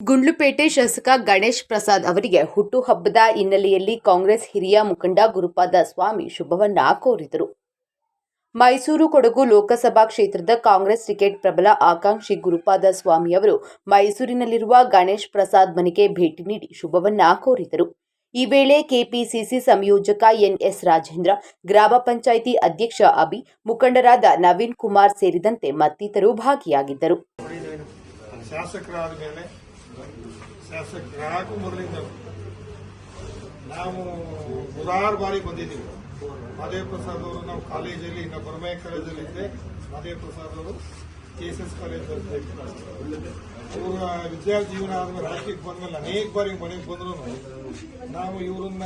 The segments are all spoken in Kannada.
ಗುಂಡ್ಲುಪೇಟೆ ಶಾಸಕ ಗಣೇಶ್ ಪ್ರಸಾದ್ ಅವರಿಗೆ ಹುಟ್ಟುಹಬ್ಬದ ಹಿನ್ನೆಲೆಯಲ್ಲಿ ಕಾಂಗ್ರೆಸ್ ಹಿರಿಯ ಮುಖಂಡ ಗುರುಪಾದ ಸ್ವಾಮಿ ಶುಭವನ್ನ ಕೋರಿದರು. ಮೈಸೂರು ಕೊಡಗು ಲೋಕಸಭಾ ಕ್ಷೇತ್ರದ ಕಾಂಗ್ರೆಸ್ ಟಿಕೆಟ್ ಪ್ರಬಲ ಆಕಾಂಕ್ಷಿ ಗುರುಪಾದ ಸ್ವಾಮಿ ಅವರು ಮೈಸೂರಿನಲ್ಲಿರುವ ಗಣೇಶ್ ಪ್ರಸಾದ್ ಮನೆಗೆ ಭೇಟಿ ನೀಡಿ ಶುಭವನ್ನ ಕೋರಿದರು. ಈ ವೇಳೆ ಕೆಪಿಸಿಸಿ ಸಂಯೋಜಕ ಎನ್ಎಸ್ ರಾಜೇಂದ್ರ, ಗ್ರಾಮ ಪಂಚಾಯಿತಿ ಅಧ್ಯಕ್ಷ ಅಭಿ, ಮುಖಂಡರಾದ ನವೀನ್ ಕುಮಾರ್ ಸೇರಿದಂತೆ ಮತ್ತಿತರರು ಭಾಗಿಯಾಗಿದ್ದರು. ನೋಡಿದ್ದೇನೆ ಯಾಕೂ ಮೊದಲಿಂದ ನಾವು ನೂರಾರು ಬಾರಿ ಬಂದಿದ್ದೀವಿ. ಮಹದೇವ್ ಪ್ರಸಾದ್ ಅವರು ನಾವು ಕಾಲೇಜಲ್ಲಿ, ಇನ್ನು ಬರಮಯ ಕಾಲೇಜಲ್ಲಿ ಇದ್ದೆ. ಮಹದೇವ್ ಪ್ರಸಾದ್ ಅವರು ಕೆ ಎಸ್ ಎಸ್ ಕಾಲೇಜ್ ಅವರ ವಿದ್ಯಾರ್ಥಿ ಜೀವನ ಆದ್ಮೇಲೆ ರಾಜ್ಯಕ್ಕೆ ಬಂದ್ಮೇಲೆ ಅನೇಕ ಬಾರಿ ಮನೆಗೆ ಬಂದ್ರು ನಾವು ಇವರನ್ನ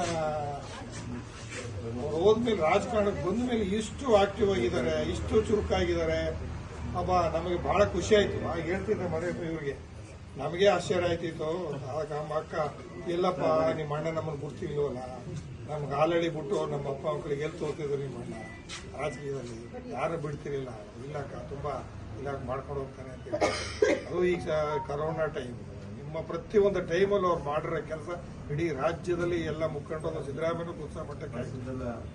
ಹೋದ್ಮೇಲೆ ರಾಜಕಾರಣಕ್ಕೆ ಬಂದ್ಮೇಲೆ ಇಷ್ಟು ಆಕ್ಟಿವ್ ಆಗಿದ್ದಾರೆ, ಇಷ್ಟು ಚುರುಕಾಗಿದ್ದಾರೆ. ಅಬ್ಬ, ನಮಗೆ ಬಹಳ ಖುಷಿ ಆಯ್ತು. ಹೇಳ್ತಿದ್ದೆ ಮನೆ ಇವ್ರಿಗೆ. ನಮಗೆ ಆಶ್ಚರ್ಯ ಆಯ್ತಿತ್ತು ಆಗ ನಮ್ಮ ಅಕ್ಕ, ಇಲ್ಲಪ್ಪ, ನಿಮ್ಮ ಅಣ್ಣ ನಮ್ಮನ್ನು ಗುರ್ತಿಲ್ವಲ್ಲ? ನಮ್ಗೆ ಆಲ್ರೆಡಿ ಬಿಟ್ಟು ನಮ್ಮ ಅಪ್ಪ ಮಕ್ಕಳಿಗೆ ಎಲ್ಲಿ ತೋರ್ತಿದ್ರು ನಿಮ್ಮ ಅಣ್ಣ? ರಾಜಕೀಯದಲ್ಲಿ. ಯಾರು ಬಿಡ್ತಿರಲಿಲ್ಲ. ಇಲ್ಲಕ್ಕ ತುಂಬ ತುಂಬಾ ಇಲ್ಲ ಮಾಡ್ಕೊಂಡು ಹೋಗ್ತಾನೆ ಅಂತ. ಅದು ಈಗ ಕರೋನಾ ಟೈಮ್ ನಿಮ್ಮ ಪ್ರತಿಯೊಂದು ಟೈಮಲ್ಲಿ ಅವ್ರು ಮಾಡಿರೋ ಕೆಲಸ ಇಡೀ ರಾಜ್ಯದಲ್ಲಿ ಎಲ್ಲ ಮುಖಂಡರು ಸಿದ್ದರಾಮಯ್ಯ ಉತ್ಸಾಹ ಮಟ್ಟಕ್ಕೆ.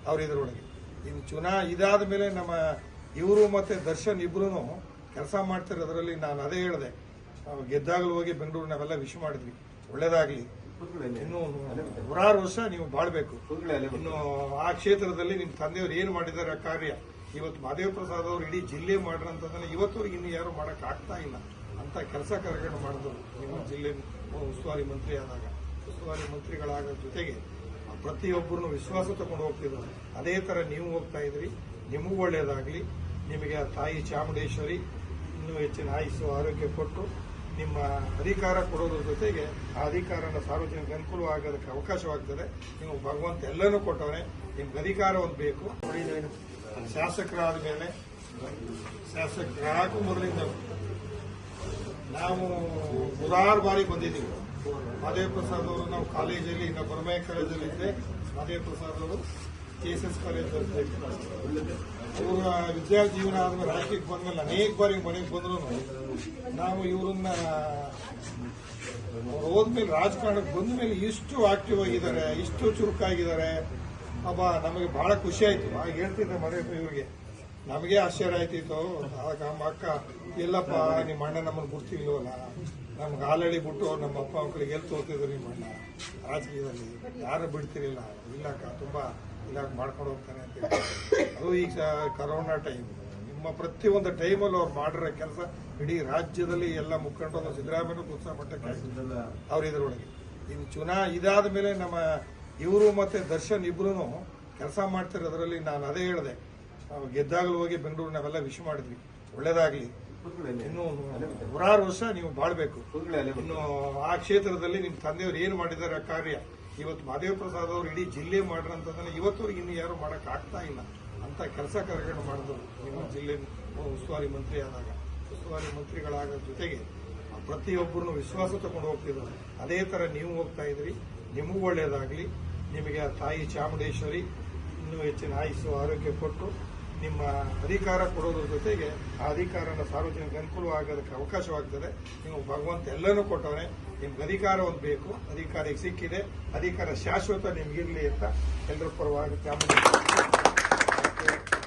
ಅವ್ರು ಇದ್ರೊಳಗೆ. ಇನ್ನು ಚುನಾ ಇದಾದ ಮೇಲೆ ನಮ್ಮ ಇವರು ಮತ್ತೆ ದರ್ಶನ್ ಇಬ್ರು ಕೆಲಸ ಮಾಡ್ತಿರೋದ್ರಲ್ಲಿ ನಾನು ಅದೇ ಹೇಳಿದೆ. ಗೆದ್ದಾಗಲೂ ಹೋಗಿ ಬೆಂಗಳೂರು ನಾವೆಲ್ಲ ವಿಶ್ ಮಾಡಿದ್ವಿ. ಒಳ್ಳೇದಾಗ್ಲಿ. ಇನ್ನು ನೂರಾರು ವರ್ಷ ನೀವು ಬಾಳ್ಬೇಕು. ಇನ್ನು ಆ ಕ್ಷೇತ್ರದಲ್ಲಿ ನಿಮ್ಮ ತಂದೆಯವರು ಏನು ಮಾಡಿದ್ದಾರೆ ಆ ಕಾರ್ಯ? ಇವತ್ತು ಮಹದೇವ್ ಪ್ರಸಾದ್ ಅವರು ಇಡೀ ಜಿಲ್ಲೆ ಮಾಡಿರೋಂಥದ್ದನ್ನ ಇವತ್ತವರೆಗೆ ಇನ್ನು ಯಾರು ಮಾಡಕ್ ಆಗ್ತಾ ಇಲ್ಲ. ಅಂತ ಕೆಲಸ ಕಾರ್ಯಗಳನ್ನು ಮಾಡಿದ್ರು ನಿಮ್ಮ ಜಿಲ್ಲೆ ಉಸ್ತುವಾರಿ ಮಂತ್ರಿ ಆದಾಗ. ಉಸ್ತುವಾರಿ ಮಂತ್ರಿಗಳಾಗ ಜೊತೆಗೆ ಪ್ರತಿಯೊಬ್ಬರನ್ನು ವಿಶ್ವಾಸ ತಗೊಂಡು ಹೋಗ್ತಿದ್ರು ಅದೇ ತರ ನೀವು ಹೋಗ್ತಾ ಇದ್ರಿ. ನಿಮಗೂ ಒಳ್ಳೇದಾಗ್ಲಿ. ನಿಮಗೆ ಆ ತಾಯಿ ಚಾಮುಂಡೇಶ್ವರಿ ಇನ್ನೂ ಹೆಚ್ಚಿನ ಆಯುಸ್ಸು ಆರೋಗ್ಯ ಕೊಟ್ಟು ನಿಮ್ಮ ಅಧಿಕಾರ ಕೊಡೋದ್ರ ಜೊತೆಗೆ ಆ ಅಧಿಕಾರನ ಸಾರ್ವಜನಿಕ ಅನುಕೂಲ ಆಗೋದಕ್ಕೆ ಅವಕಾಶವಾಗ್ತದೆ. ನೀವು ಭಗವಂತ ಎಲ್ಲನೂ ಕೊಟ್ಟವನೆ, ನಿಮ್ಗೆ ಅಧಿಕಾರ ಒಂದು ಬೇಕು. ಶಾಸಕರಾದ ಮೇಲೆ, ಶಾಸಕರಾಗೂ ಮೊದಲಿಂದ ನಾವು ನೂರಾರು ಬಾರಿ ಬಂದಿದ್ದೀವಿ. ಮಹದೇವ್ ಪ್ರಸಾದ್ ಅವರು ನಾವು ಕಾಲೇಜಲ್ಲಿ ನಾವು ಪರಮಯ ಕಾಲೇಜಲ್ಲಿ ಇದ್ದೆ. ಮಹದೇವ್ ಪ್ರಸಾದ್ ಅವರು ಕೆ ಎಸ್ ಎಸ್ ಕಾಲೇಜ್ ಅವರ ವಿದ್ಯಾರ್ಥಿ ಜೀವನ ಆದ್ಮೇಲೆ ರಾಜಕೀಯಕ್ಕೆ ಬಂದ್ಮೇಲೆ ಅನೇಕ ಬಾರಿ ಮನೆಗೆ ಬಂದ್ರು ನಾವು ಇವರನ್ನ ಹೋದ್ಮೇಲೆ ರಾಜಕಾರಣಕ್ಕೆ ಬಂದ ಮೇಲೆ ಇಷ್ಟು ಆಕ್ಟಿವ್ ಆಗಿದ್ದಾರೆ, ಇಷ್ಟು ಚುರುಕಾಗಿದ್ದಾರೆ. ಅಬ್ಬ, ನಮಗೆ ಬಹಳ ಖುಷಿ ಆಯ್ತು. ಆಗ ಹೇಳ್ತಿದ್ದೆ ಮನೆ ಇವ್ರಿಗೆ. ನಮಗೆ ಆಶ್ಚರ್ಯ ಆಯ್ತಿತ್ತು ಆಗ ನಮ್ಮ ಅಕ್ಕ, ಇಲ್ಲಪ್ಪ, ನಿಮ್ಮ ಅಣ್ಣ ನಮ್ಮನ್ನು ಗುರ್ತಿಲ್ವಲ್ಲ ನಮ್ಗೆ ಆಲ್ರೆಡಿ ಬಿಟ್ಟು ನಮ್ಮ ಅಪ್ಪ ಮಕ್ಕಳಿಗೆ ಎಲ್ಲಿ ತೋರ್ತಿದ್ರು ನಿಮ್ಮ ಅಣ್ಣ? ರಾಜಕೀಯದಲ್ಲಿ. ಯಾರು ಬಿಡ್ತಿರಲಿಲ್ಲ. ಇಲ್ಲಕ್ಕ ತುಂಬ ಇಲ್ಲ ಮಾಡ್ಕೊಂಡು ಹೋಗ್ತಾನೆ ಅಂತ. ಅದು ಈಗ ಕರೋನಾ ಟೈಮ್ ನಿಮ್ಮ ಪ್ರತಿಯೊಂದು ಟೈಮಲ್ಲಿ ಅವ್ರು ಮಾಡಿರೋ ಕೆಲಸ ಇಡೀ ರಾಜ್ಯದಲ್ಲಿ ಎಲ್ಲ ಮುಖಂಡರು ಸಿದ್ದರಾಮಯ್ಯ ಉತ್ಸಾಹ ಮಟ್ಟಕ್ಕೆ ಅವ್ರು ಇದ್ರೊಳಗೆ. ಇನ್ನು ಚುನಾ ಇದಾದ ಮೇಲೆ ನಮ್ಮ ಇವರು ಮತ್ತೆ ದರ್ಶನ್ ಇಬ್ರು ಕೆಲಸ ಮಾಡ್ತಿರೋದ್ರಲ್ಲಿ ನಾನು ಅದೇ ಹೇಳಿದೆ. ನಾವು ಗೆದ್ದಾಗಲೂ ಹೋಗಿ ಬೆಂಗಳೂರು ನಾವೆಲ್ಲ ವಿಶ್ ಮಾಡಿದ್ವಿ. ಒಳ್ಳೇದಾಗ್ಲಿ. ಇನ್ನು ನೂರಾರು ವರ್ಷ ನೀವು ಬಾಳ್ಬೇಕು. ಇನ್ನು ಆ ಕ್ಷೇತ್ರದಲ್ಲಿ ನಿಮ್ಮ ತಂದೆಯವರು ಏನು ಮಾಡಿದ್ದಾರೆ ಆ ಕಾರ್ಯ? ಇವತ್ತು ಮಹದೇವ ಪ್ರಸಾದ್ ಅವರು ಇಡೀ ಜಿಲ್ಲೆ ಮಾಡಿರೋಂಥದ್ದನ್ನ ಇವತ್ತವರೆಗೆ ಇನ್ನು ಯಾರು ಮಾಡಕ್ ಆಗ್ತಾ ಇಲ್ಲ. ಅಂತ ಕೆಲಸ ಕಾರ್ಯಗಳು ಮಾಡಿದ್ರು ನಿಮ್ಮ ಜಿಲ್ಲೆ ಉಸ್ತುವಾರಿ ಮಂತ್ರಿ ಆದಾಗ. ಉಸ್ತುವಾರಿ ಮಂತ್ರಿಗಳಾಗ ಜೊತೆಗೆ ಪ್ರತಿಯೊಬ್ಬರನ್ನು ವಿಶ್ವಾಸ ತಗೊಂಡು ಹೋಗ್ತಿದ್ರು ಅದೇ ತರ ನೀವು ಹೋಗ್ತಾ ಇದ್ರಿ. ನಿಮಗೂ ಒಳ್ಳೇದಾಗ್ಲಿ. ನಿಮಗೆ ಆ ತಾಯಿ ಚಾಮುಂಡೇಶ್ವರಿ ಇನ್ನೂ ಹೆಚ್ಚಿನ ಆಯುಸ್ಸು ಆರೋಗ್ಯ ಕೊಟ್ಟು ನಿಮ್ಮ ಅಧಿಕಾರ ಕೊಡೋದ್ರ ಜೊತೆಗೆ ಆ ಅಧಿಕಾರನ ಸಾರ್ವಜನಿಕ ಅನುಕೂಲವಾಗೋದಕ್ಕೆ ಅವಕಾಶವಾಗ್ತದೆ. ನೀವು ಭಗವಂತ ಎಲ್ಲನೂ ಕೊಟ್ಟವನೆ. ನಿಮ್ಗೆ ಅಧಿಕಾರ ಒಂದು ಬೇಕು ಅಧಿಕಾರಕ್ಕೆ ಸಿಕ್ಕಿದೆ. ಅಧಿಕಾರ ಶಾಶ್ವತ ನಿಮ್ಗಿರ್ಲಿ ಅಂತ ಎಲ್ಲರ ಪರವಾಗಿ